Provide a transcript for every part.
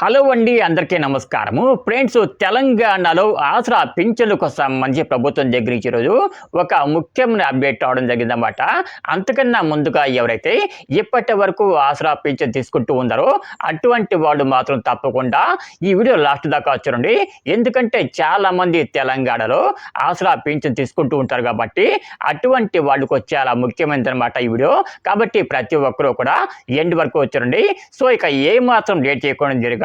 Hello అండి అందరికీ నమస్కారము. ఫ్రెండ్స్ తెలంగాణలో ఆసరా పింఛన్లకు సంబంధించి ప్రభుత్వం దగ్గర నుంచి ఈరోజు ఒక ముఖ్యమైన అప్డేట్ అవడం జరిగిందన్నమాట. అంతకన్నా ముందుగా ఎవరైతే ఇప్పటి వరకు ఆసరా పింఛన్ తీసుకుంటూ ఉన్నారో అటువంటి వాళ్ళు మాత్రం తప్పకుండా ఈ వీడియో లాస్ట్ దాకా చూడండి. ఎందుకంటే చాలా మంది తెలంగాణలో ఆసరా పింఛన్ తీసుకుంటూ ఉంటారు కాబట్టి అటువంటి వాళ్ళకు చాలా ముఖ్యమైనది అనమాట ఈ వీడియో. కాబట్టి ప్రతి ఒక్కరూ కూడా ఎండ్ వరకు చూడండి. సో ఇక ఏ మాత్రం లేట్ చేయకుండా జరిగా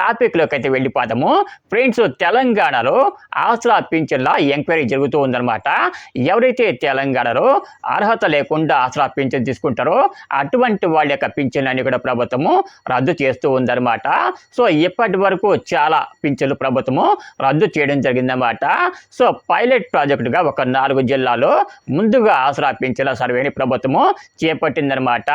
టాపిక్లోకి అయితే వెళ్ళిపోదాము. ఫ్రెండ్స్ తెలంగాణలో ఆసరా పింఛన్ల ఎంక్వైరీ జరుగుతూ ఉందన్నమాట. ఎవరైతే తెలంగాణలో అర్హత లేకుండా ఆసరా పింఛన్ తీసుకుంటారో అటువంటి వాళ్ళ యొక్క పింఛన్లన్నీ కూడా ప్రభుత్వము రద్దు చేస్తూ ఉందన్నమాట. సో ఇప్పటి వరకు చాలా పింఛన్లు ప్రభుత్వము రద్దు చేయడం జరిగిందన్నమాట. సో పైలట్ ప్రాజెక్టుగా ఒక నాలుగు జిల్లాలో ముందుగా ఆసరా పింఛన్ల సర్వేని ప్రభుత్వము చేపట్టిందనమాట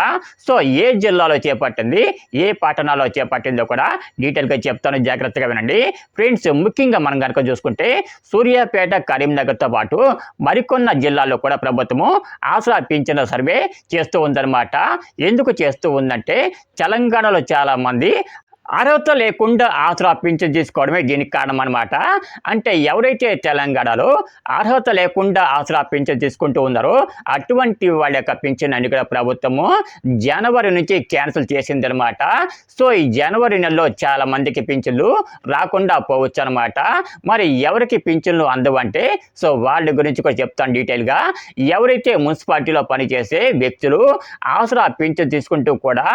సో ఏ జిల్లాలో చేపట్టింది ఏ పట్టణాల్లో చేపట్టిందో కూడా డీటెయిల్గా చెప్తాను జాగ్రత్తగా వినండి. ఫ్రెండ్స్ ముఖ్యంగా మనం కనుక చూసుకుంటే సూర్యాపేట కరీంనగర్తో పాటు మరికొన్న జిల్లాల్లో కూడా ప్రభుత్వము ఆసరా పింఛన సర్వే చేస్తూ ఉందన్నమాట. ఎందుకు చేస్తూ ఉందంటే తెలంగాణలో చాలా మంది అర్హత లేకుండా ఆసరా పింఛన్ తీసుకోవడమే దీనికి కారణం అనమాట అంటే ఎవరైతే తెలంగాణలో అర్హత లేకుండా ఆసరా పింఛన్ తీసుకుంటూ ఉన్నారో అటువంటి వాళ్ళ యొక్క పింఛన్ అన్ని కూడా ప్రభుత్వము జనవరి నుంచి క్యాన్సిల్ చేసింది అనమాట సో ఈ జనవరి నెలలో చాలా మందికి పింఛన్లు రాకుండా పోవచ్చు అనమాట మరి ఎవరికి పింఛన్లు అందవంటే సో వాళ్ళ గురించి కూడా చెప్తాను డీటెయిల్గా. ఎవరైతే మున్సిపాలిటీలో పనిచేసే వ్యక్తులు ఆసరా పింఛన్ తీసుకుంటూ కూడా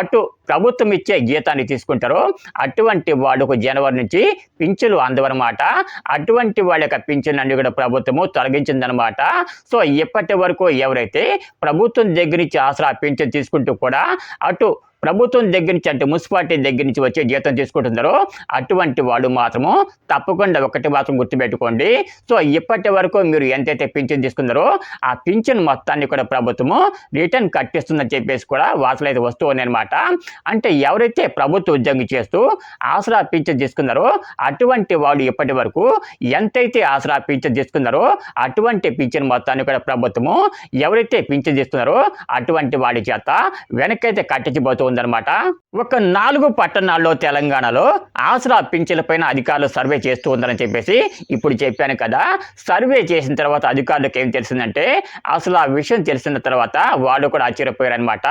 అటు ప్రభుత్వం ఇచ్చే జీతాన్ని తీసుకుంటారు. అటువంటి వాళ్ళకు జనవరి నుంచి పింఛన్లు అందవన్నమాట అటువంటి వాళ్ళ యొక్క పింఛన్ అన్ని కూడా ప్రభుత్వము తొలగించిందనమాట. సో ఇప్పటి వరకు ఎవరైతే ప్రభుత్వం దగ్గర నుంచి ఆసరా పింఛన్ తీసుకుంటూ కూడా అటు ప్రభుత్వం దగ్గర నుంచి అంటే మున్సిపాలిటీ దగ్గర నుంచి వచ్చే జీతం తీసుకుంటున్నారో అటువంటి వాళ్ళు మాత్రము తప్పకుండా ఒకటి మాత్రం గుర్తుపెట్టుకోండి. సో ఇప్పటి వరకు మీరు ఎంతైతే పింఛన్ తీసుకున్నారో ఆ పింఛన్ మొత్తాన్ని కూడా ప్రభుత్వము రిటర్న్ కట్టిస్తుందని చెప్పేసి కూడా వార్తలు అయితే వస్తూ ఉన్నాయన్నమాట. అంటే ఎవరైతే ప్రభుత్వ ఉద్యోగం చేస్తూ ఆసరా పింఛన్ తీసుకున్నారో అటువంటి వాళ్ళు ఇప్పటి వరకు ఎంతైతే ఆసరా పింఛన్ తీసుకున్నారో అటువంటి పింఛన్ మొత్తాన్ని కూడా ప్రభుత్వము ఎవరైతే పింఛన్ తీసుకున్నారో అటువంటి వాడి చేత వెనకైతే కట్టించబోతూ ఉందన్నమాట. ఒక నాలుగు పట్టణాల్లో తెలంగాణలో ఆసరా పింఛన్ల పైన అధికారులు సర్వే చేస్తూ ఉందని చెప్పేసి ఇప్పుడు చెప్పాను కదా. సర్వే చేసిన తర్వాత అధికారులకు ఏం తెలిసిందంటే అసలు ఆ విషయం తెలిసిన తర్వాత వాళ్ళు కూడా ఆశ్చర్యపోయారనమాట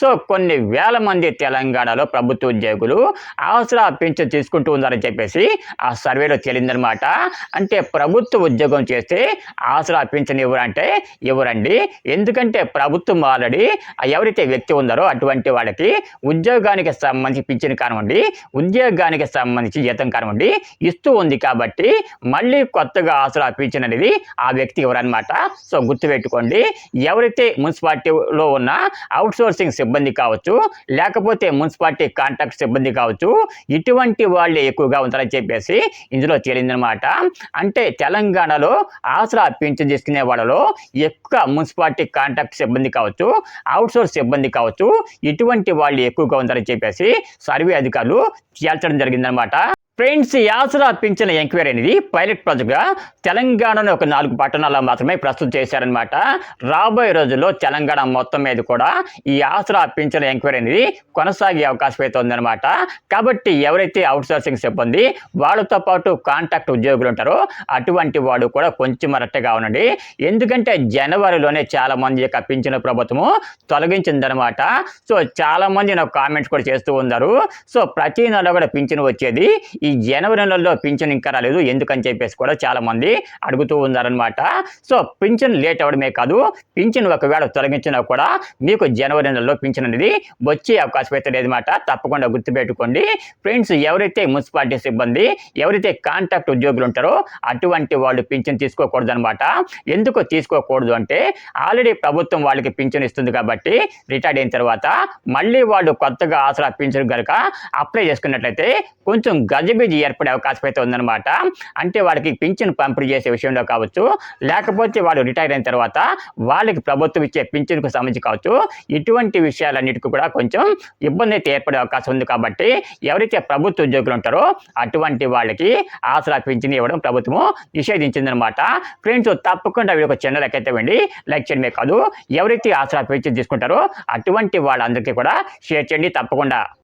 సో కొన్ని వేల మంది తెలంగాణలో ప్రభుత్వ ఉద్యోగులు ఆసరా పింఛన్ తీసుకుంటూ ఉన్నారని చెప్పేసి ఆ సర్వేలో తేలిందనమాట అంటే ప్రభుత్వ ఉద్యోగం చేస్తే ఆసరా పింఛన్ ఎవరంటే ఎవరండి? ఎందుకంటే ప్రభుత్వం ఆల్రెడీ ఎవరైతే వ్యక్తి ఉన్నారో అటువంటి వాళ్ళకి ఉద్యోగానికి సంబంధించి పింఛన్ కానివ్వండి ఉద్యోగానికి సంబంధించి జీతం కానివ్వండి ఇస్తూ ఉంది కాబట్టి మళ్ళీ కొత్తగా ఆసరా పింఛన్ అనేది ఆ వ్యక్తి ఎవరన్నమాట సో గుర్తుపెట్టుకోండి ఎవరైతే మున్సిపాలిటీలో ఉన్న అవుట్ సోర్సింగ్ సిబ్బంది కావచ్చు లేకపోతే మున్సిపాలిటీ కాంట్రాక్ట్ సిబ్బంది కావచ్చు ఇటువంటి వాళ్ళే ఎక్కువగా ఉంటారని చెప్పేసి ఇందులో తేలిందనమాట అంటే తెలంగాణలో ఆసరా పింఛన్ తీసుకునే వాళ్ళలో ఎక్కువ మున్సిపాలిటీ కాంట్రాక్ట్ సిబ్బంది కావచ్చు అవుట్ సోర్స్ సిబ్బంది కావచ్చు ఇటువంటి వాళ్ళు ఎక్కువగా ఉందని చెప్పేసి సర్వే అధికారులు తేల్చడం జరిగిందనమాట ఫ్రెండ్స్ ఈ ఆసరా పింఛన్ ఎంక్వైరీ అనేది పైలట్ ప్రాజెక్ట్గా తెలంగాణలో ఒక నాలుగు పట్టణాల్లో మాత్రమే ప్రస్తుతం చేశారనమాట రాబోయే రోజుల్లో తెలంగాణ మొత్తం మీద కూడా ఈ ఆసరా పింఛన్ ఎంక్వైరీ అనేది కొనసాగే అవకాశం అయితే ఉందన్నమాట. కాబట్టి ఎవరైతే అవుట్ సోర్సింగ్ సిబ్బంది వాళ్ళతో పాటు కాంటాక్ట్ ఉద్యోగులు ఉంటారో అటువంటి వాడు కూడా కొంచెం అరట్టగా ఉండండి. ఎందుకంటే జనవరిలోనే చాలా మంది యొక్క పింఛన్ ప్రభుత్వము తొలగించిందనమాట సో చాలా మంది నాకు కామెంట్స్ కూడా చేస్తూ ఉన్నారు. సో ప్రతి నెల కూడా పింఛన్ వచ్చేది ఈ జనవరి నెలలో పింఛన్ ఇంకా రాలేదు. ఎందుకని చెప్పేసి కూడా చాలా మంది అడుగుతూ ఉన్నారనమాట సో పింఛన్ లేట్ అవ్వడమే కాదు పింఛన్ ఒకవేళ తొలగించినా కూడా మీకు జనవరి నెలలో పింఛన్ అనేది వచ్చే అవకాశం అయితే లేదన్నమాట. తప్పకుండా గుర్తుపెట్టుకోండి. ఫ్రెండ్స్ ఎవరైతే మున్సిపాలిటీ సిబ్బంది ఎవరైతే కాంట్రాక్ట్ ఉద్యోగులు ఉంటారో అటువంటి వాళ్ళు పింఛన్ తీసుకోకూడదు అనమాట ఎందుకు తీసుకోకూడదు అంటే ఆల్రెడీ ప్రభుత్వం వాళ్ళకి పింఛన్ ఇస్తుంది కాబట్టి రిటైర్డ్ అయిన తర్వాత మళ్ళీ వాళ్ళు కొత్తగా ఆసరా పింఛన్ కనుక అప్లై చేసుకున్నట్లయితే కొంచెం గజ గజిబిజి ఏర్పడే అవకాశం అయితే ఉందన్నమాట. అంటే వాళ్ళకి పింఛన్ పంపిణీ చేసే విషయంలో కావచ్చు లేకపోతే వాళ్ళు రిటైర్ అయిన తర్వాత వాళ్ళకి ప్రభుత్వం ఇచ్చే పింఛన్కు సంబంధించి కావచ్చు ఇటువంటి విషయాలన్నిటికీ కూడా కొంచెం ఇబ్బంది అయితే ఏర్పడే అవకాశం ఉంది కాబట్టి ఎవరైతే ప్రభుత్వ ఉద్యోగులు ఉంటారో అటువంటి వాళ్ళకి ఆసరా పింఛన్ ఇవ్వడం ప్రభుత్వము నిషేధించిందనమాట ఫ్రెండ్స్ తప్పకుండా వీళ్ళకి చిన్న అయితే వెళ్ళి లైక్ చేయడమే కాదు ఎవరైతే ఆసరా పింఛన్ తీసుకుంటారో అటువంటి వాళ్ళందరికీ కూడా షేర్ చేయండి తప్పకుండా.